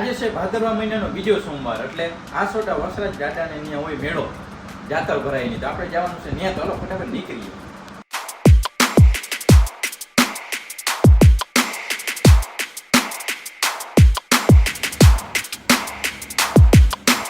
આજે છે ભાદરવા મહિનાનો બીજો સોમવાર એટલે આ સોટા વસરાજ દાદાને અહીંયા હોય મેળો જાતર ભરાય નહીં તો આપણે જવાનું છે ત્યાં તો હાલો ફટાફટ નીકળીએ.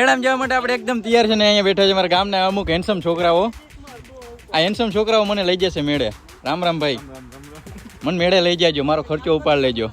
એડામ જવા માટે આપણે એકદમ તૈયાર છે ને અહીંયા બેઠા છે મારા ગામના અમુક હેન્ડસમ છોકરાઓ. આ હેન્ડસમ છોકરાઓ મને લઈ જશે મેળે. રામ રામ ભાઈ. મને મેળે લઈ જાજો મારો ખર્ચો ઉપાડ લેજો.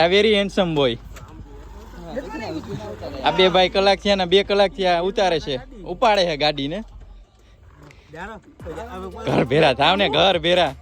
આ વેરી હેન્ડસમ બોય આ બે ભાઈ કલાક થયા ને બે કલાક થયા ઉતારે છે. ઉપાડે છે ગાડીને. ઘર ભેરા થાવ ને ઘર ભેરા.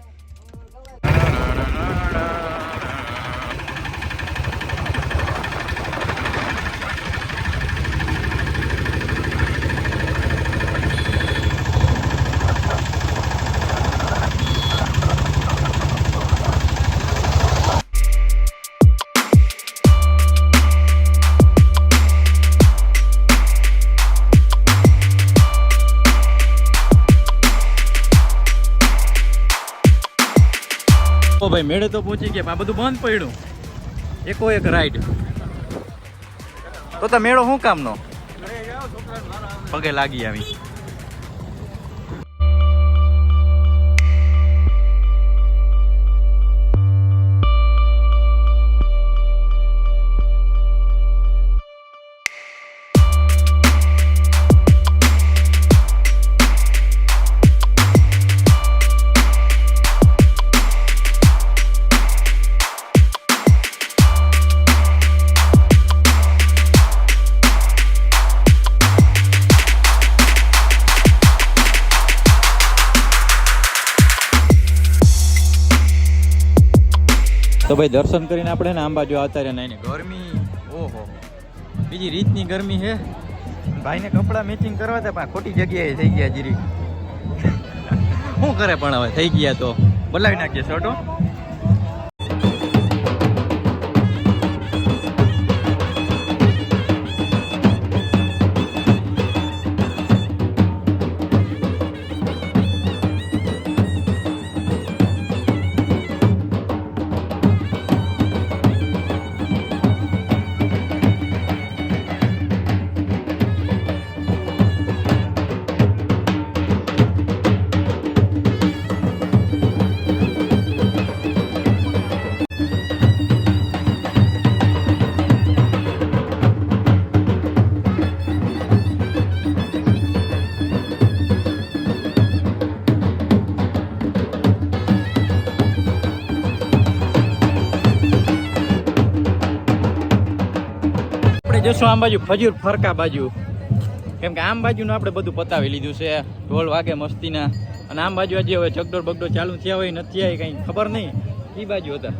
ઓ ભાઈ, મેળે તો પહોંચી ગયા આ બધું બંધ પડ્યું. એકો એક રાઈડ. તો મેળો શું કામનો? પગે લાગી આવી. ભાઈ દર્શન કરીને આપણે ને આમ બાજુ આવતા રહ્યા. નહીં ગરમી, ઓહો. બીજી રીતની ગરમી છે. ભાઈને કપડાં મેચિંગ કરવા હતા પણ ખોટી જગ્યાએ થઈ ગયા જીરી. શું કરે પણ હવે? થઈ ગયા તો. બોલાવી નાખીએ શર્ટો જશું આમ બાજુ ફજૂર ફરકા બાજુ. કેમ કે આમ બાજુનું આપણે બધું પતાવી લીધું છે. ઢોલ વાગે મસ્તીના. અને આમ બાજુ આજે હવે જગડોળ બગડો ચાલુ થયા હોય નથી આવી કંઈ ખબર નહીં. એ બાજુ હતા.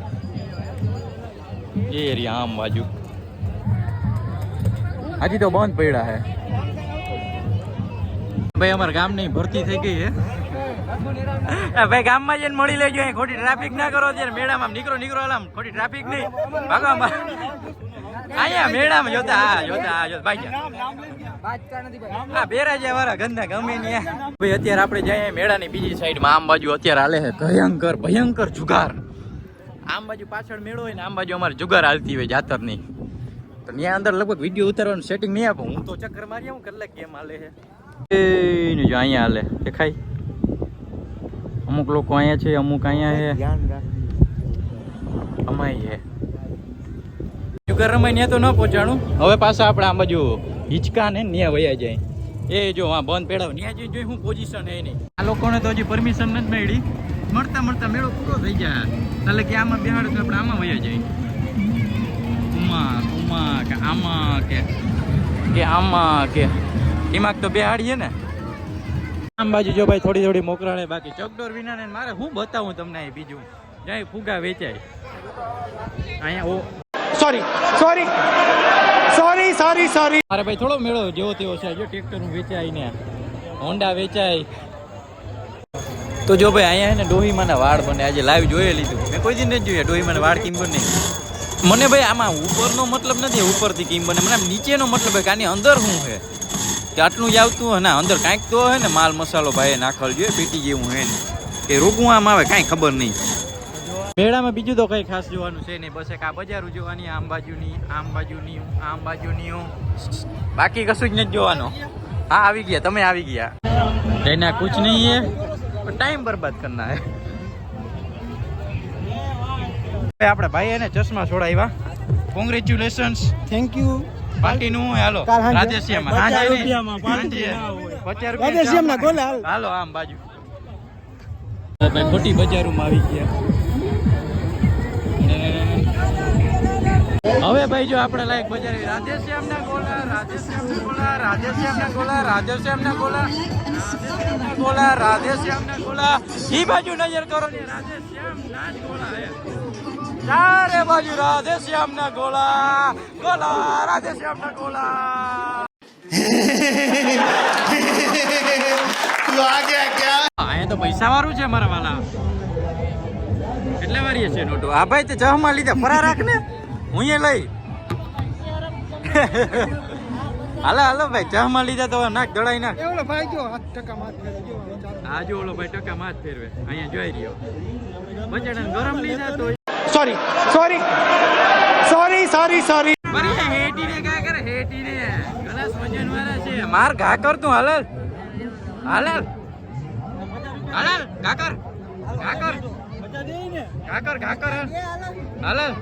એ એરિયા આમ બાજુ. હજી તો બંધ પડ્યા હે. ભાઈ અમારા ગામની ભરતી થઈ ગઈ હે. ભાઈ ભાઈ ગામમાં જઈને મળી લેજો ખોટી ટ્રાફિક ના કરો ત્યારે મેળામાં નીકળો નીકળો આમ ખોટી ટ્રાફિક નહીં. ભાગો. અહીંયા મેળામાં જોતા હા જોતા હા જોતા ભાઈ હા બેરાજા વાળા ગંદા ગમે ને ભાઈ અત્યારે આપણે જઈએ મેળાની બીજી સાઈડમાં આમ બાજુ અત્યારે હાલે છે ભયંકર ભયંકર જુગાર. આમ બાજુ પાછળ મેળો હોય ને આમ બાજુ અમારે જુગાર હાલતી હોય જાતરની. તો ત્યાં અંદર લગભગ વીડિયો ઉતારવાનું સેટિંગ નહીં આપું. હું તો ચક્કર મારી આવું કલાક કેમ હાલે છે. એ જો અહીંયા હાલે. દેખાય? અમુક લોકો અહીંયા છે અમુક અહીંયા છે. અમાય છે. જુગાર રમાય ત્યાં તો ન પહોંચાણું હવે પાછા આપણે આમ બાજુ હિંચકા ને ન્યા વયા જાય. એ જો આ બંધ પેડાવ ન્યા જઈને જોઈ હું પોઝિશન એ નહીં આ લોકોને તો હજી પરમિશન નથી મળી. મળતા મળતા મેળો પૂરો થઈ જાય. એટલે કે આમાં બેહાડે તો આપણે આમાં વયા જાય. ઉમા ઉમા કે આમાં કે કે આમાં કે. એમાં તો બેહાડીએ ને. આમ બાજુ જો ભાઈ થોડી થોડી મોકરાણે બાકી. ચકડોર વિના ને મારે હું બતાવું તમને બીજું. જાય ફુગા વેચાય. અહીંયા ઓ sorry sorry sorry sorry sorry મારે ભાઈ થોડો મેળો જેવો તેવો છે. જો ટ્રેક્ટર વેચાય ને હોન્ડા વેચાય. તો જો ભાઈ અહીંયા ને ડોહીમાના વાળ બને. આજે લાઈવ જોઈ લીધું. મેં કોઈ દિન નથી જોયા. ડોહીમાના વાળ કેમ બને? મને ભાઈ આમાં ઉપરનો મતલબ નથી, ઉપરથી કેમ બને. મને નીચેનો મતલબ છે કે આની અંદર શું છે? કે આટલું જ આવતું હોય ને અંદર કાંઈક તો હોય ને, માલ મસાલો ભાઈ નાખલ જોઈએ, પેટી જેવું હે ને. કે રોગું આમ આવે, કાંઈ ખબર નહીં. મેળામાં બીજું તો કઈ ખાસ જોવાનું છે નહીં. બસ એક આ બજારું જોવાની આમ બાજુની આમ બાજુની આમ બાજુની. બાકી કશું જ નથી જોવાનું. હા આવી ગયા. તમે આવી ગયા. એના કુછ નહીં હે. ટાઈમ બરબાદ કરના હે. આપણે ભાઈ એને ચશ્મા છોડાવ્યા. કોંગ્રેચ્યુલેશન્સ થેન્ક યુ હોય હાલો. પચાસ હાંજે. રૂપિયામાં. ના. પચાસ રૂપિયા ગોલા હાલ. હાલો આમ બાજુ. ભાઈ ખોટી બજારોમાં આવી ગયા. હવે ભાઈ જો આપણે લાયક બજાર રાધેશ્યામના ગોલા રાધેશ્યામના ગોલા રાધેશ્યામના ગોલા રાધેશ્યામના ગોલા રાધેશ્યામના ગોલા રાધેશ્યામના ગોલા ઈ બાજુ નજર કરો ને રાધેશ્યામના જ ગોલા હે. ચારે બાજુ રાધેશ્યામના ગોલા ગોલા રાધેશ્યામના ગોલા તું આ ગયા ક્યાં અહીંયા તો પૈસા વાળું છે મારા વાલા. કેટલા વારીએ છે નોટો? આ ભાઈ તે ચહમાં લીધે ફરા રાખ ને? હું એ લઈ. હાલો હાલો ભાઈ ચહમાં લીધા તો નાખ દડાઈ નાખ. એવડો ભાઈ જો હાથ ટકા માથ ફેરવે જો આ જો ઓલો ભાઈ ટકા માથ ફેરવે અહીંયા જોઈ રહ્યો. બચાડા ગરમ લીધા તો sorry sorry sorry sorry sorry મારી હેટી ને કા કરે હેટી ને ગલાસ વજન વાળા છે. માર ઘા કર તું હાલ હાલ હાલ ઘા કર. ઘા કર. ઘા કર ઘા કર હાલલ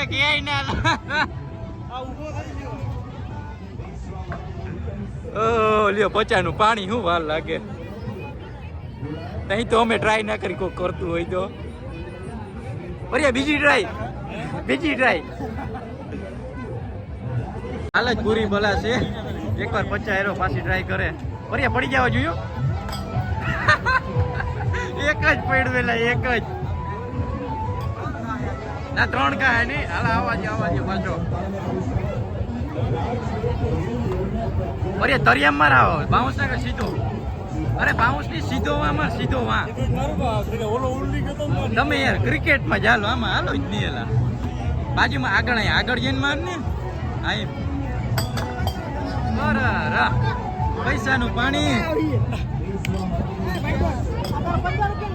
એ ક્યાંય ના ઓ, લ્યો, પચાનું પાણી શું વાર લાગે? નહીં તો અમે ટ્રાય ના કરી કોઈ કરતું હોય તો. અરે બીજી ટ્રાય બીજી ટ્રાય હાલ જ પૂરી ભલા છે. એકવાર પચાસ એરો પાછી ટ્રાય કરે. અરે પડી જવા જોયું? એક જ પડવેલા એક જ. ના ત્રણ કા હે નહીં. હાલ આવા દે આવા દે પાછો. અરે તરિયામમાં આવો. બાઉન્સ ના સીધો. અરે બાઉન્સની સીધો માં સીધો વા. તમે યાર ક્રિકેટમાં ચાલો આમાં હાલો જ નહીં એલા. બાજુમાં આગળ અહીં આગળ જઈને માર ને. અહીં બરાબર પૈસાનું પાણી.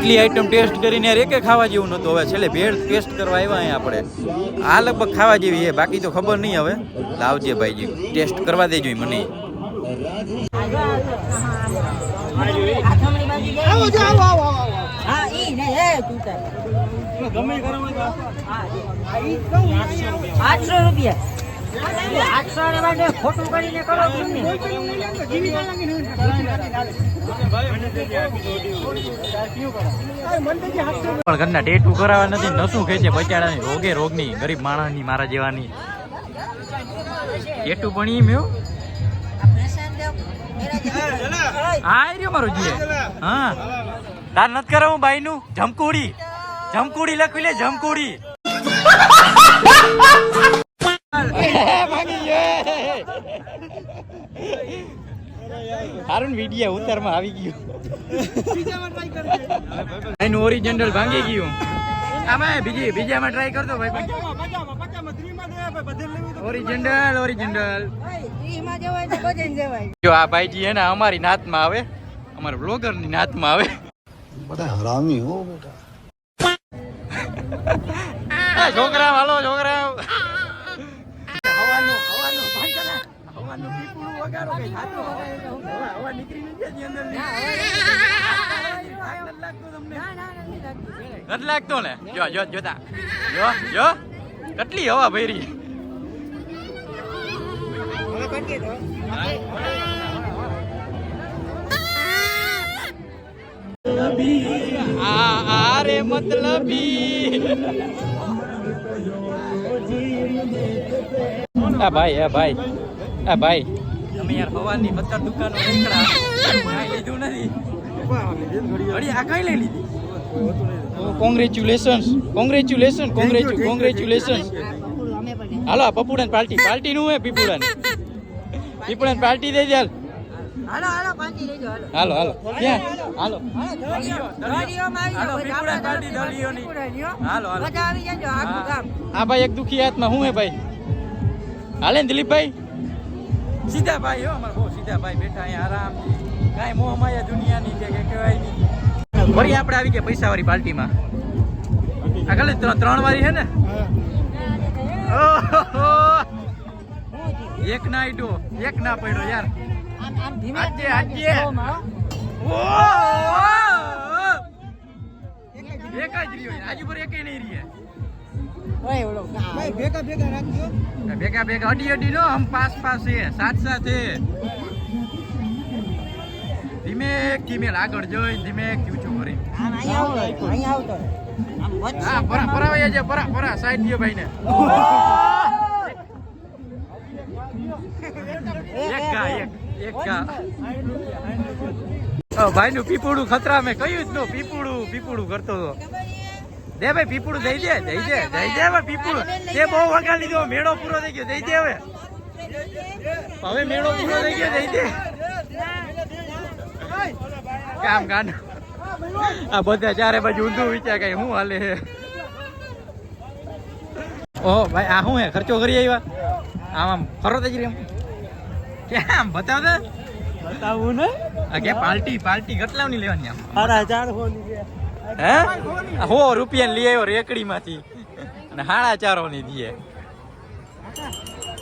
એટલી આઈટમ ટેસ્ટ કરીને એકે ખાવા જેવું નહોતું. હવે છેલ્લે ભેળ ટેસ્ટ કરવા આવ્યા અહીંયા આપણે. આ લગભગ ખાવા જેવી છે, બાકી તો ખબર નહીં હવે. લાવજે ભાઈજી ટેસ્ટ કરવા દેજો મને. આઠસો રૂપિયા. પણ ઘરના ટેટુ કરાવવા નથી, નસું બચાડા બચાડાની રોગે રોગની, ગરીબ માણસની, મારા જેવાની. ટેટુ પણ ઈ મેં હા મારું જીએ. હા. તાર નથી કરાવું બાઈ નું જમકુડી. જમકુડી લખવી લે, જમકુડી. માંગી ગયો હારું આવી ગયું. એનું ઓરિજિનલ ભાંગી ગયું. આમાં બીજી બીજામાં ટ્રાય કરતો ભાઈ ઓરિજિનલ આ ભાઈજી હે ને અમારી નાતમાં આવે. અમારા બ્લોગરની નાતમાં આવે. છોકરા હાલો છોકરા હવાનું હવાનું ભાંગલા હવાનું પીપળું વગાડો કઈ થાતો હવા હવા નીકળી નથી જતી અંદર નથી લાગતો ને જો જો જોતા જો જો કેટલી હવા ભરી આ આરે મતલબી આ ભાઈ આ ભાઈ આ ભાઈ. તમે યાર હવાની પત્તર દુકાનો નીકળ્યા. કાંઈ લીધું નથી. અરે આ કઈ લઈ લીધી? કોંગ્રેચ્યુલેશન્સ કોંગ્રેચ્યુલેશન કોંગ્રેચ્યુ કોંગ્રેચ્યુલેશન્સ હાલો આ પપુડાન પાર્ટી. પાર્ટી નું હે પીપુડાન. પીપુડાન પાર્ટી દઈ દે હાલ હાલો હાલો પાંચી લેજો હાલો. હાલો હાલો. ક્યાં? હાલો. હાલો, આવી પાર્ટી દળીઓની. હાલો, હાલો. બધા આવી જાજો આખું ગામ. આ ભાઈ એક દુખી હાથમાં. હું હે ભાઈ? હાલે દિલીપભાઈ? સીધા ભાઈ હો અમારા બહુ સીધા ભાઈ બેઠા અહીંયા આરામથી કાંઈ મોહ માયા દુનિયાની કે કે કહેવાય નહીં. ફરી આપણે આવી ગયા પૈસાવાળી પાર્ટીમાં. આ ખાલી ત્રણ વાળી છે ને. એક ના આઈડો એક ના પડ્યો યાર. આજે, આજે. એક જ રહ્યો આજુ પર એકેય નહીં રહે. ઓય ઓલો ભાઈ ભેગા ભેગા રાખજો. ભેગા ભેગા અડી અડી નો આમ પાસ પાસ છે સાથ સાથે ધીમે ધીમે આગળ જોઈ ધીમે આમ વચ્ચે હા પરા પરા છે પરા પરા સાઈડ દ્યો ભાઈ ને એક ગા એક એક ગા. ભાઈ નું પીપુડું ખતરા મેં કહ્યું જ નું પીપુડું પીપુડું કરતો હતો? દે ભાઈ પીપળું દઈ દે દઈ દે દઈ દે હવે પીપળું. તે બહુ વગાડી લીધો મેળો પૂરો થઈ ગયો દઈ દે હવે. હવે મેળો પૂરો થઈ ગયો દઈ દે. કામ કાન. આ બધા ચારે બાજુ ઊંધું વિચાર કઈ હું હાલે હે? ઓ ભાઈ આ શું હે? ખર્ચો કરી આવ્યા? આમ આમ ફરો જ રેમ કેમ બતાવ દે બતાવું ને. આ કે પાર્ટી પાર્ટી કેટલાની લેવાની આમ. 4000 હોની હે? હો રૂપિયા લઈ આવ્યો રેકડીમાંથી. અને હાડા ચારો ની દીએ.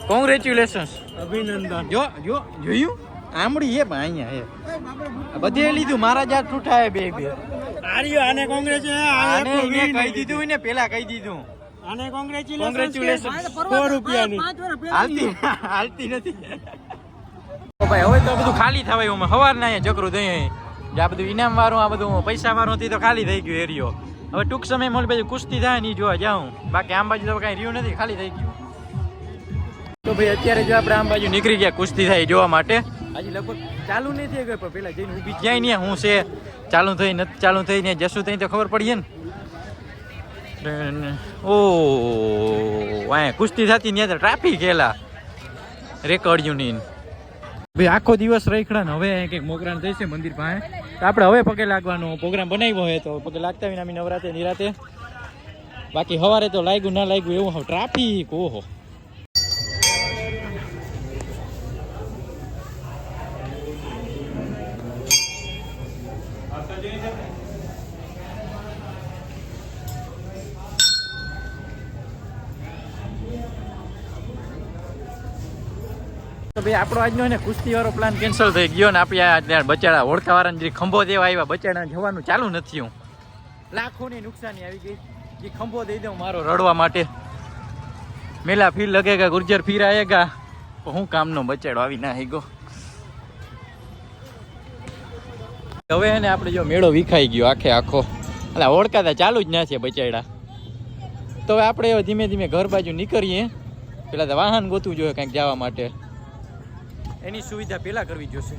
કોંગ્રેચ્યુલેશન્સ અભિનંદન. જો જો જોયું? આમડી એ અહીંયા હે. બધે લીધું મારા જાત ઠૂઠા બે બે. આર્યો આને કોંગ્રેસ આને કહી દીધું ને પેલા કહી દીધું. આને કોંગ્રેચ્યુલેશન 4 રૂપિયાની. હાલતી હાલતી નથી. ભાઈ હવે તો બધું ખાલી થવાય હું હવાર ના જકરું દઈ જે આ બધું ઇનામ વાળું આ બધું પૈસા વાળું હતી તો ખાલી થઈ ગયું એરિયો. હવે ટૂંક સમય ઓલી બાજુ કુસ્તી થાય ને જોવા જાઉં. બાકી આમ બાજુ તો કાંઈ રહ્યું નથી ખાલી થઈ ગયું. તો ભાઈ અત્યારે જો આપણે આમ બાજુ નીકળી ગયા કુસ્તી થાય જોવા માટે. હજી લગભગ ચાલુ નહીં થઈ ગયો પણ પેલા જઈને ઊભી જાય નહીં હું છે. ચાલુ થઈ નથી ચાલુ થઈ ને જશું થઈ તો ખબર પડીએ ને ઓ અહીંયા કુસ્તી થતી ત્યાં તો ટ્રાફિક એલા. રેકર્ડ્યુની ભાઈ, આખો દિવસ રખડા ને હવે કંઈક મોકરાણ થશે મંદિર પાસે. આપણે હવે પગે લાગવાનો પ્રોગ્રામ બનાવ્યો હોય તો પગે લાગતા વિના અમે નવરાત્રે, નિરાતે. બાકી સવારે તો લાગ્યું, ના લાગ્યું એવું ટ્રાફિક, ઓહો. તો ભાઈ, આપણો આજનો ને કુસ્તી વાળો પ્લાન કેન્સલ થઈ ગયો ને આપણે આ ત્યાં બચાડા ઓળખા વાળાને જે ખંભો દેવા આવ્યા, બચાડા જવાનું ચાલુ નથી હું લાખોની નુકસાની આવી ગઈ. એ ખંભો દઈ દઉં મારો રડવા માટે. મેલા ફીર લગેગા ગુર્જર ફીર આયેગા હું કામનો બચાડો આવી ના ગયો હવે એને આપણે જો મેળો વિખાઈ ગયો આખે આખો. એટલે ઓળખાતા ચાલુ જ ના છે બચાડા તો હવે આપણે ધીમે ધીમે ઘર બાજુ નીકળીએ. પેલા તો વાહન ગોતવું જોઈએ કંઈક જવા માટે. એની સુવિધા પેલા કરવી જોશે.